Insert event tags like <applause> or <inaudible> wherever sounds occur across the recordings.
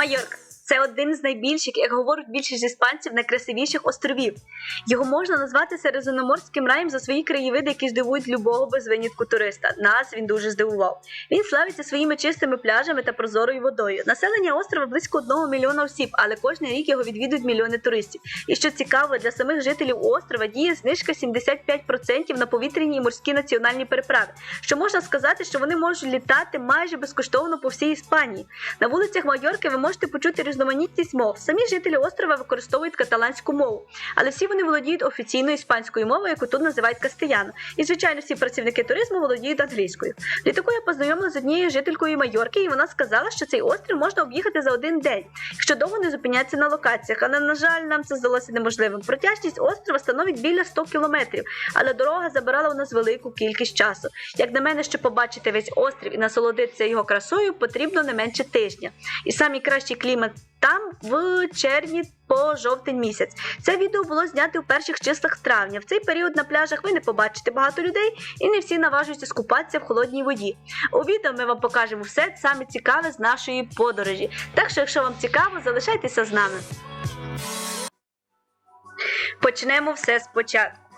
Майорка. Це один з найбільших, як говорять більшість іспанців, найкрасивіших островів. Його можна назвати середземноморським раєм за свої краєвиди, які здивують любого без винятку туриста. Нас він дуже здивував. Він славиться своїми чистими пляжами та прозорою водою. Населення острова близько одного мільйона осіб, але кожен рік його відвідують мільйони туристів. І що цікаво, для самих жителів острова діє знижка 75% на повітряні і морські національні переправи. Що можна сказати, що вони можуть літати майже безкоштовно по всій Іспанії. На вулицях Майорки ви можете почути різноманітність мов. Самі жителі острова використовують каталанську мову, але всі вони володіють офіційною іспанською мовою, яку тут називають кастияно. І звичайно, всі працівники туризму володіють англійською. В літаку я познайомилася з однією жителькою Майорки, і вона сказала, що цей острів можна об'їхати за один день, якщо довго не зупинятися на локаціях. Але на жаль, нам це здалося неможливим. Протяжність острова становить біля 100 кілометрів, але дорога забирала у нас велику кількість часу. Як на мене, щоб побачити весь острів і насолодитися його красою, потрібно не менше тижня. І самий кращий клімат там в червні по жовтень місяць. Це відео було знято у перших числах травня. В цей період на пляжах ви не побачите багато людей, і не всі наважуються скупатися в холодній воді. У відео ми вам покажемо все саме цікаве з нашої подорожі. Так що, якщо вам цікаво, залишайтеся з нами. Почнемо все спочатку.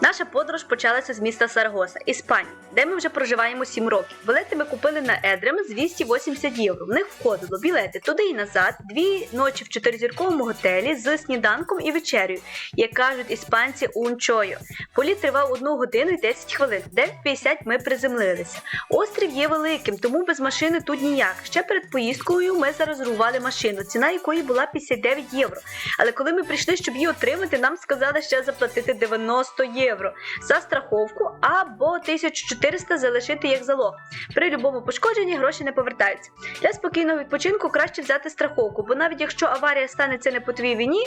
Наша подорож почалася з міста Сарагоса, Іспанія, де ми вже проживаємо 7 років. Білети ми купили на Едрем з 280 євро. В них входило білети туди і назад, дві ночі в чотиризірковому готелі з сніданком і вечерею, як кажуть іспанці унчою. Політ тривав 1 годину і 10 хвилин. де В 9.50 ми приземлилися. Острів є великим, тому без машини тут ніяк. Ще перед поїздкою ми зарезервували машину, ціна якої була 59 євро. Але коли ми прийшли, щоб її отримати, нам сказали ще заплатити 90 євро за страховку або 1400 залишити як залог. При любому пошкодженні гроші не повертаються. Для спокійного відпочинку краще взяти страховку, бо навіть якщо аварія станеться не по твій війні,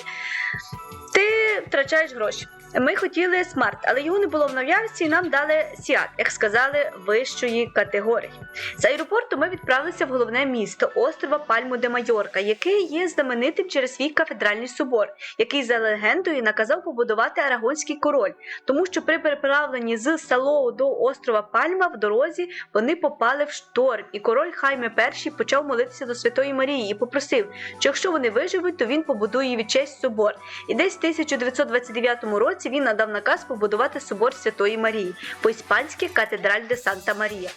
ти втрачаєш гроші. Ми хотіли смарт, але його не було в наявності, і нам дали сіат, як сказали, вищої категорії. З аеропорту ми відправилися в головне місто острова Пальму де Майорка, який є знаменитим через свій кафедральний собор, який за легендою наказав побудувати арагонський король, тому що при переправленні з Салоу до острова Пальма в дорозі вони попали в шторм, і король Хайме І почав молитися до Святої Марії і попросив, що якщо вони виживуть, то він побудує її честь собор. І десь в 1929 році він надав наказ побудувати собор Святої Марії, по-іспанськи катедраль де Санта Марія.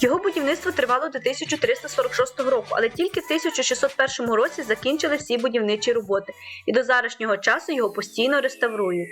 Його будівництво тривало до 1346 року, але тільки в 1601 році закінчили всі будівничі роботи, і до зарашнього часу його постійно реставрують.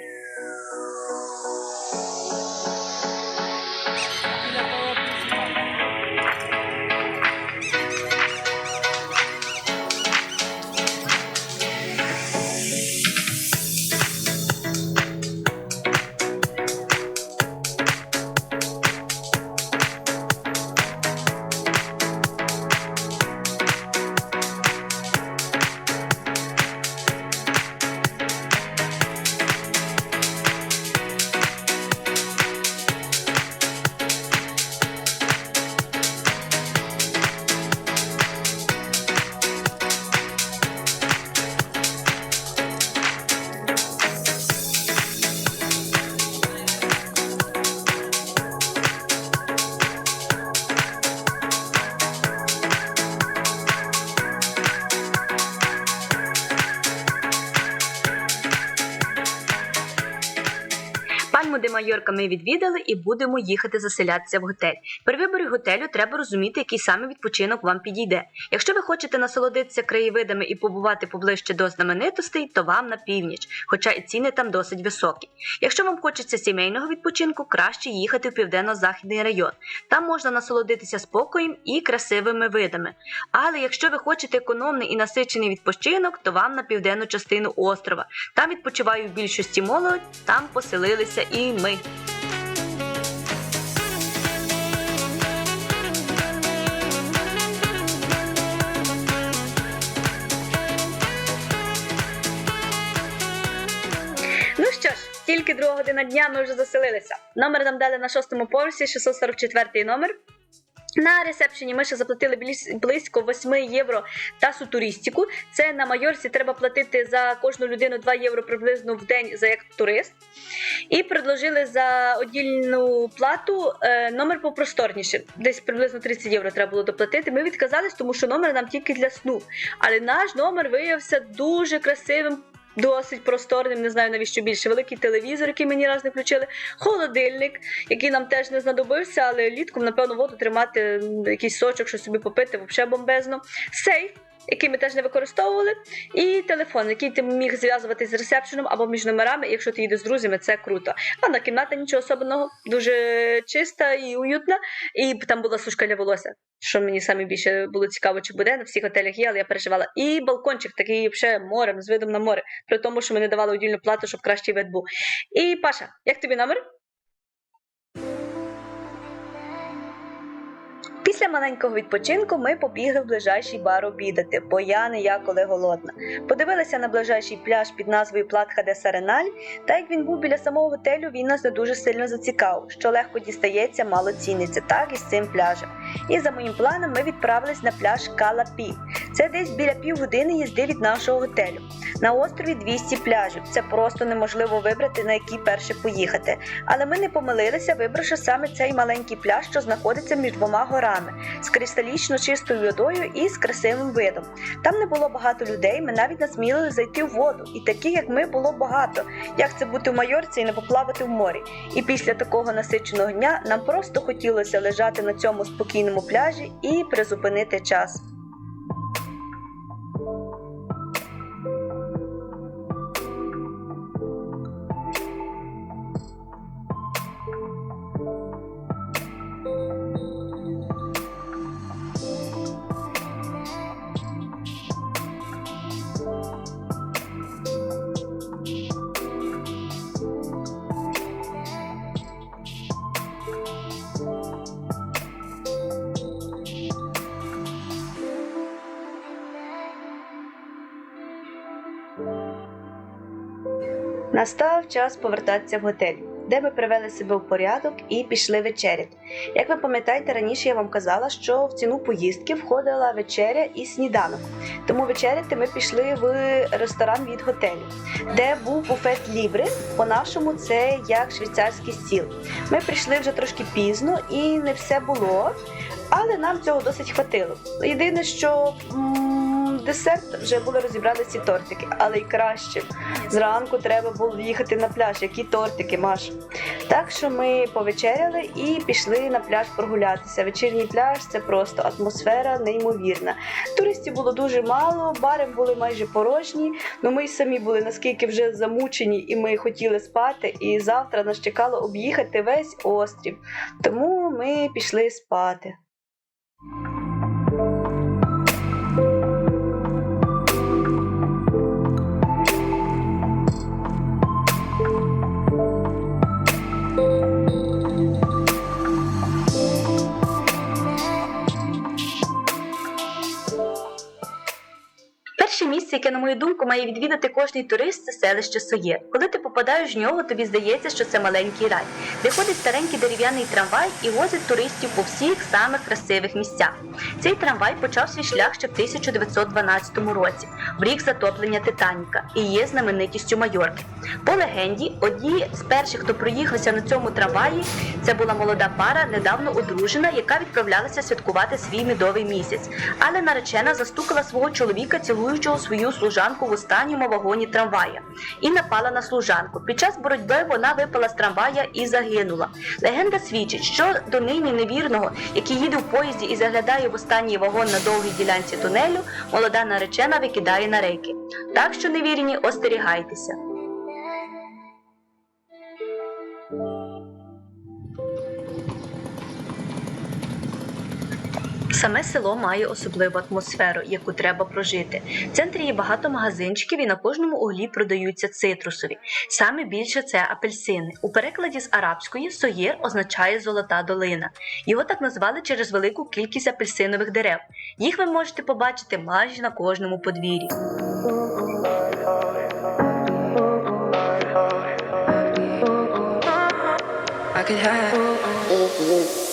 Майорка ми відвідали і будемо їхати заселятися в готель. При виборі готелю треба розуміти, який саме відпочинок вам підійде. Якщо ви хочете насолодитися краєвидами і побувати поближче до знаменитостей, то вам на північ, хоча і ціни там досить високі. Якщо вам хочеться сімейного відпочинку, краще їхати в південно-західний район. Там можна насолодитися спокоєм і красивими видами. Але якщо ви хочете економний і насичений відпочинок, то вам на південну частину острова. Там відпочивають більшості молодь, там поселилися і ми. Ну що ж, тільки друга година дня ми вже заселилися. Номер нам дали на шостому поверсі, 644 номер. На ресепшені ми ще заплатили близько 8 євро тасу туристику. Це на майорці треба платити за кожну людину 2 євро приблизно в день за як турист. І предложили за одільну плату е, номер попросторніше. Десь приблизно 30 євро треба було доплатити. Ми відказались, тому що номер нам тільки для сну. Але наш номер виявився дуже красивим. Досить просторним, не знаю навіщо більше. Великий телевізор, який мені раз не включили, холодильник, який нам теж не знадобився, але літком, напевно, воду тримати, якийсь сочок, що собі попити, взагалі бомбезно. Сейф, який ми теж не використовували, і телефон, який ти міг зв'язуватись з ресепшеном або між номерами. Якщо ти їдеш з друзями, це круто. А на кімната нічого особливого, дуже чиста і уютна. І там була сушка для волосся. Що мені саме більше було цікаво, чи буде на всіх готелях є, але я переживала. І балкончик такий ще морем з видом на море, при тому, що ми не давали удільну плату, щоб кращий вид був. І Паша, як тобі номер? Після маленького відпочинку ми побігли в ближайший бар обідати, бо я не я коли голодна. Подивилися на ближайший пляж під назвою Платха де Сареналь, та як він був біля самого готелю, він нас не дуже сильно зацікавив, що легко дістається, мало ціниться, так і з цим пляжем. І за моїм планом ми відправились на пляж Калапі. Це десь біля півгодини їзди від нашого готелю. На острові 200 пляжів. Це просто неможливо вибрати, на який перше поїхати. Але ми не помилилися, вибравши саме цей маленький пляж, що знаходиться між двома горами, з кристалічно чистою водою і з красивим видом. Там не було багато людей, ми навіть насмілили зайти в воду, і таких, як ми, було багато. Як це бути в Майорці і не поплавати в морі? І після такого насиченого дня нам просто хотілося лежати на цьому спокійному пляжі і призупинити час. Настав час повертатися в готель, де ми привели себе в порядок і пішли вечеряти. Як ви пам'ятаєте, раніше я вам казала, що в ціну поїздки входила вечеря і сніданок. Тому вечеряти ми пішли в ресторан від готелю, де був буфет лібри. По-нашому це як швейцарський стіл. Ми прийшли вже трошки пізно і не все було, але нам цього досить хватило. Єдине, що десерт вже були розібрали ці тортики, але й краще. Зранку треба було їхати на пляж. Які тортики, Маш. Так що ми повечеряли і пішли на пляж прогулятися. Вечірній пляж це просто атмосфера неймовірна. Туристів було дуже мало, бари були майже порожні. Ну ми й самі були наскільки вже замучені, і ми хотіли спати. І завтра нас чекало об'їхати весь острів. Тому ми пішли спати. Яке, на мою думку, має відвідати кожний турист, це селище Соє. Коли ти попадаєш в нього, тобі здається, що це маленький рай, де ходить старенький дерев'яний трамвай і возить туристів по всіх самих красивих місцях. Цей трамвай почав свій шлях ще в 1912 році, в рік затоплення Титаніка, і є знаменитістю Майорки. По легенді, одні з перших, хто проїхався на цьому трамваї, це була молода пара, недавно одружена, яка відправлялася святкувати свій медовий місяць. Але наречена застукала свого чоловіка, цілуючого свою служанку в останньому вагоні трамвая, і напала на служанку. Під час боротьби вона випала з трамвая і загинула. Легенда свідчить, що до нині невірного, який їде в поїзді і заглядає в останній вагон на довгій ділянці тунелю, молода наречена викидає на рейки. Так що невірні, остерігайтеся. Саме село має особливу атмосферу, яку треба прожити. В центрі є багато магазинчиків і на кожному углі продаються цитрусові. Саме більше це апельсини. У перекладі з арабської соєр означає золота долина. Його так назвали через велику кількість апельсинових дерев. Їх ви можете побачити майже на кожному подвір'ї. I could have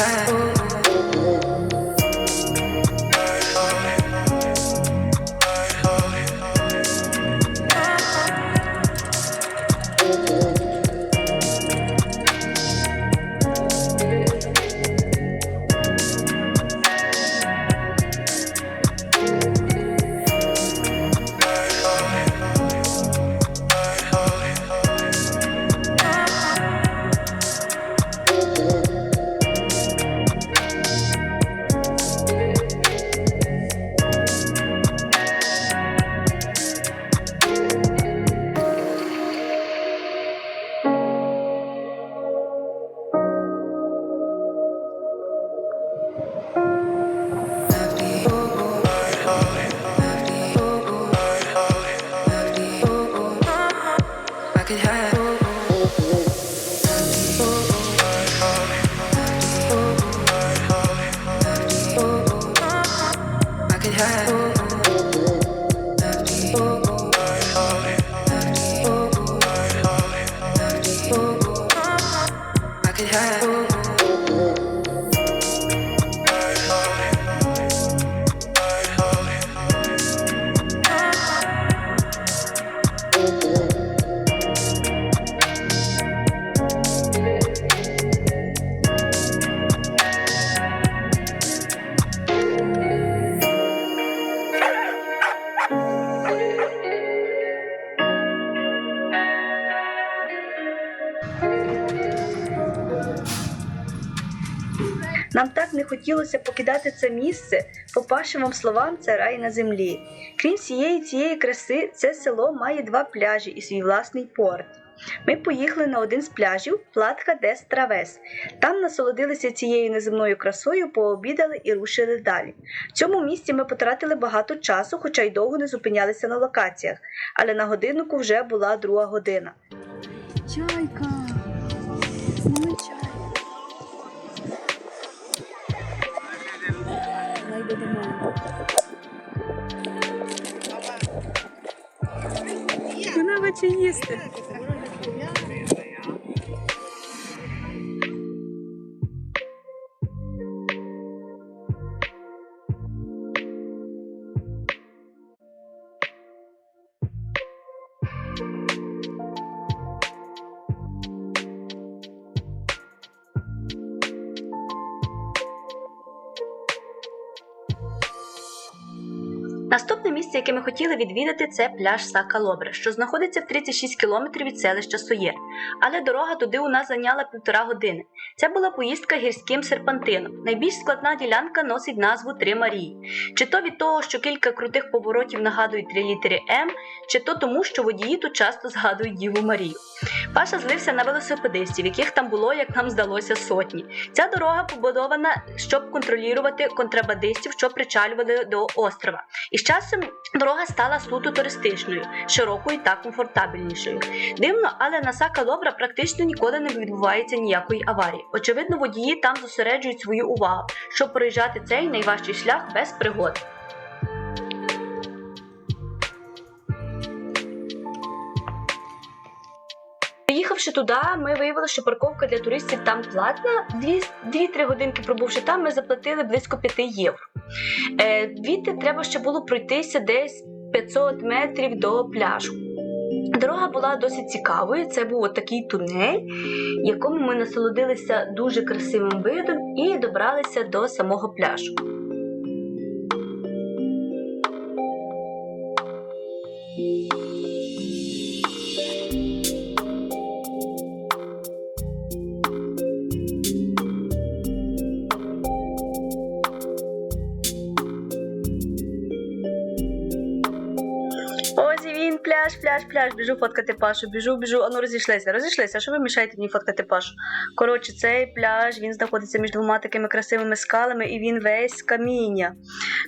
time. Oh, yeah. Хотілося покидати це місце, по пашевим словам, це рай на землі. Крім всієї цієї краси, це село має два пляжі і свій власний порт. Ми поїхали на один з пляжів Платка дес Травес. Там насолодилися цією неземною красою, пообідали і рушили далі. В цьому місці ми потратили багато часу, хоча й довго не зупинялися на локаціях, але на годиннику вже була друга година. Чайка. Хоче їсти. Місце, яке ми хотіли відвідати, це пляж Сакалобре, що знаходиться в 36 кілометрів від селища Соєр. Але дорога туди у нас зайняла півтора години. Це була поїздка гірським серпантином. Найбільш складна ділянка носить назву Три Марії. Чи то від того, що кілька крутих поворотів нагадують три літери М, чи то тому, що водії тут часто згадують Діву Марію. Паша злився на велосипедистів, яких там було, як нам здалося, сотні. Ця дорога побудована, щоб контролювати контрабандистів, що причалювали до острова. І з часом дорога стала суто туристичною, широкою та комфортабельнішою. Дивно, але на Сака Добра практично ніколи не відбувається ніякої аварії. Очевидно, водії там зосереджують свою увагу, щоб проїжджати цей найважчий шлях без пригод. Приїхавши туди, ми виявили, що парковка для туристів там платна. 2-3 годинки пробувши там, ми заплатили близько 5 євро. Е, Звідти треба ще було пройтися десь 500 метрів до пляжу. Дорога була досить цікавою. Це був такий тунель, якому ми насолодилися дуже красивим видом і добралися до самого пляжу. Oh Ось він, пляж, пляж, пляж. Біжу фоткати Пашу, біжу, біжу. Ану розійшлися, розійшлися. Що ви мішаєте мені фоткати Пашу? Коротше, цей пляж він знаходиться між двома такими красивими скалами, і він весь каміння.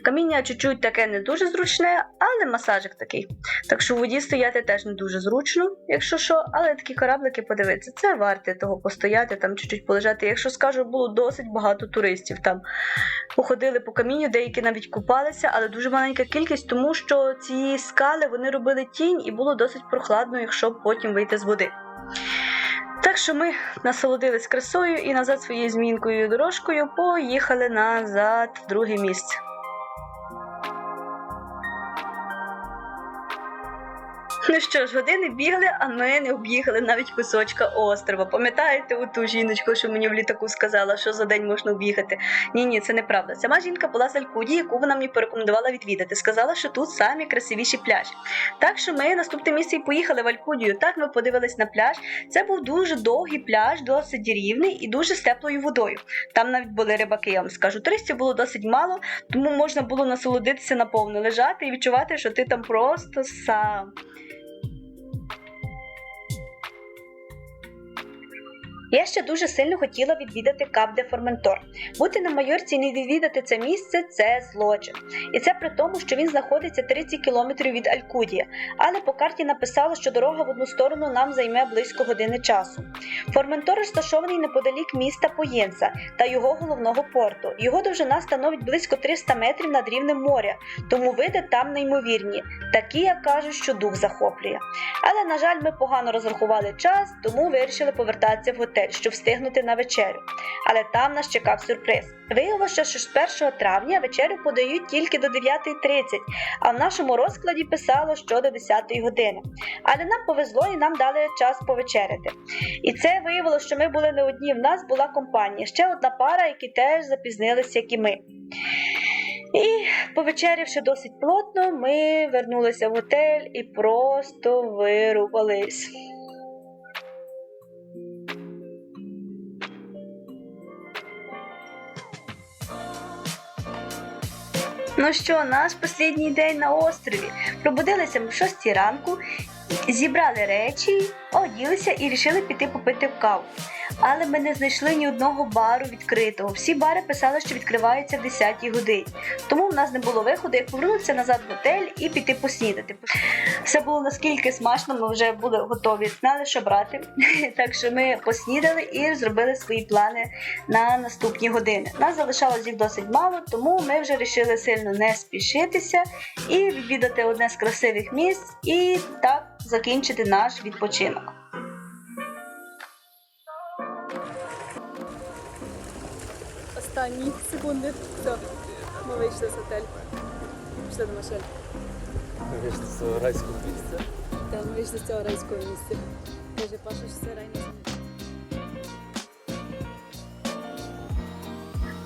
Каміння чуть-чуть таке не дуже зручне, але масажик такий. Так що в воді стояти теж не дуже зручно, якщо що, але такі кораблики подивитися, це варте того постояти, там чуть-чуть полежати. Якщо скажу, було досить багато туристів там. Походили по камінню, деякі навіть купалися, але дуже маленька кількість, тому що ці скали вони робили тінь і було досить прохладно, якщо потім вийти з води. Так що ми насолодились красою і назад своєю змінкою дорожкою поїхали назад в друге місце. Ну що ж, години бігли, а ми не об'їхали навіть кусочка острова. Пам'ятаєте у ту жіночку, що мені в літаку сказала, що за день можна об'їхати? Ні, ні, це неправда. Сама жінка була з Алькуді, яку вона мені порекомендувала відвідати. Сказала, що тут самі красивіші пляжі. Так що ми наступне місце і поїхали в Алькудію. Так ми подивились на пляж. Це був дуже довгий пляж, досить рівний і дуже з теплою водою. Там навіть були рибаки, я вам скажу. Туристів було досить мало, тому можна було насолодитися наповно, лежати і відчувати, що ти там просто сам. Я ще дуже сильно хотіла відвідати Кап де Форментор. Бути на Майорці і не відвідати це місце це злочин. І це при тому, що він знаходиться 30 кілометрів від Алькудія. Але по карті написало, що дорога в одну сторону нам займе близько години часу. Форментор розташований неподалік міста Поєнса та його головного порту. Його довжина становить близько 300 метрів над рівнем моря, тому види там неймовірні, такі, як кажуть, що дух захоплює. Але, на жаль, ми погано розрахували час, тому вирішили повертатися в готель. Готель, щоб встигнути на вечерю. Але там нас чекав сюрприз. Виявилося, що з 1 травня вечерю подають тільки до 9.30, а в нашому розкладі писало, що до 10 години. Але нам повезло і нам дали час повечеряти. І це виявилося, що ми були не одні. В нас була компанія, ще одна пара, які теж запізнилися, як і ми. І повечерявши досить плотно, ми вернулися в готель і просто вирубались. Ну що, наш останній день на острові. Пробудилися в 6 ранку, зібрали речі, оділися і вирішили піти попити в каву. Але ми не знайшли ні одного бару відкритого. Всі бари писали, що відкриваються в 10 годині. Тому в нас не було виходу, як повернутися назад в готель і піти поснідати. Все було наскільки смачно, ми вже були готові, знали, що брати. <laughs> Так що ми поснідали і зробили свої плани на наступні години. Нас залишалось їх досить мало, тому ми вже вирішили сильно не спішитися і відвідати одне з красивих місць і так закінчити наш відпочинок. Останні секунди. Все, ми вийшли з готель. Пішли до машини. Вийшли з цього райського місця. Так, ми вийшли з цього райського місця. Каже, Паша, що це райне.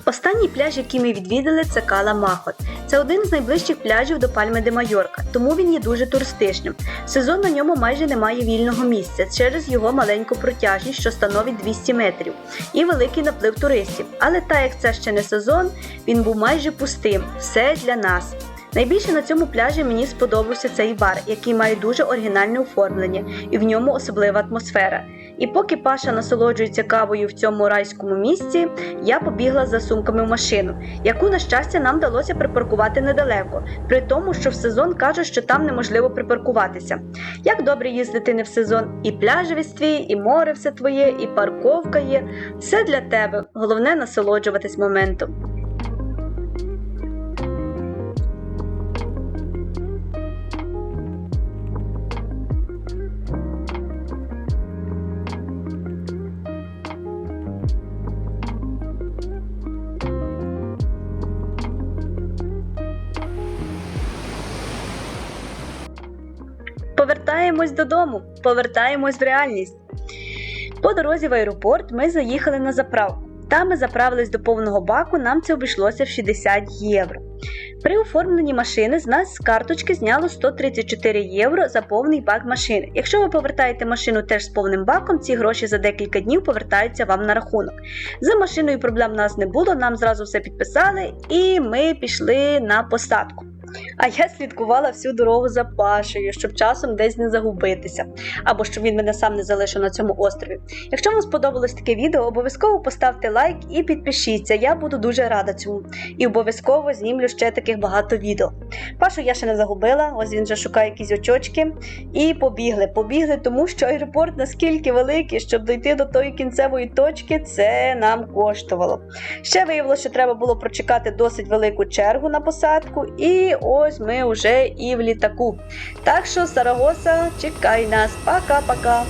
Останній пляж, який ми відвідали, це Кала Махот. Це один з найближчих пляжів до Пальми де Майорка, тому він є дуже туристичним. Сезон на ньому майже немає вільного місця через його маленьку протяжність, що становить 200 метрів, і великий наплив туристів. Але так як це ще не сезон, він був майже пустим. Все для нас. Найбільше на цьому пляжі мені сподобався цей бар, який має дуже оригінальне оформлення, і в ньому особлива атмосфера. І поки Паша насолоджується кавою в цьому райському місці, я побігла за сумками в машину, яку, на щастя, нам вдалося припаркувати недалеко, при тому, що в сезон кажуть, що там неможливо припаркуватися. Як добре їздити не в сезон, і пляжі твій, і море все твоє, і парковка є. Все для тебе. Головне насолоджуватись моментом. Повертаємось додому, повертаємось в реальність. По дорозі в аеропорт ми заїхали на заправку. Там ми заправились до повного баку, нам це обійшлося в 60 євро. При оформленні машини з нас з карточки зняло 134 євро за повний бак машини. Якщо ви повертаєте машину теж з повним баком, ці гроші за декілька днів повертаються вам на рахунок. За машиною проблем у нас не було, нам зразу все підписали, і ми пішли на посадку. А я слідкувала всю дорогу за Пашею, щоб часом десь не загубитися, або щоб він мене сам не залишив на цьому острові. Якщо вам сподобалось таке відео, обов'язково поставте лайк і підпишіться. Я буду дуже рада цьому. І обов'язково знімлю ще таких багато відео. Пашу я ще не загубила, ось він вже шукає якісь очочки. І побігли. Побігли, тому що аеропорт наскільки великий, щоб дойти до тої кінцевої точки, це нам коштувало. Ще виявилося, що треба було прочекати досить велику чергу на посадку, і ось ми вже і в літаку. Так що, Сарагоса, чекай нас. Пока-пока.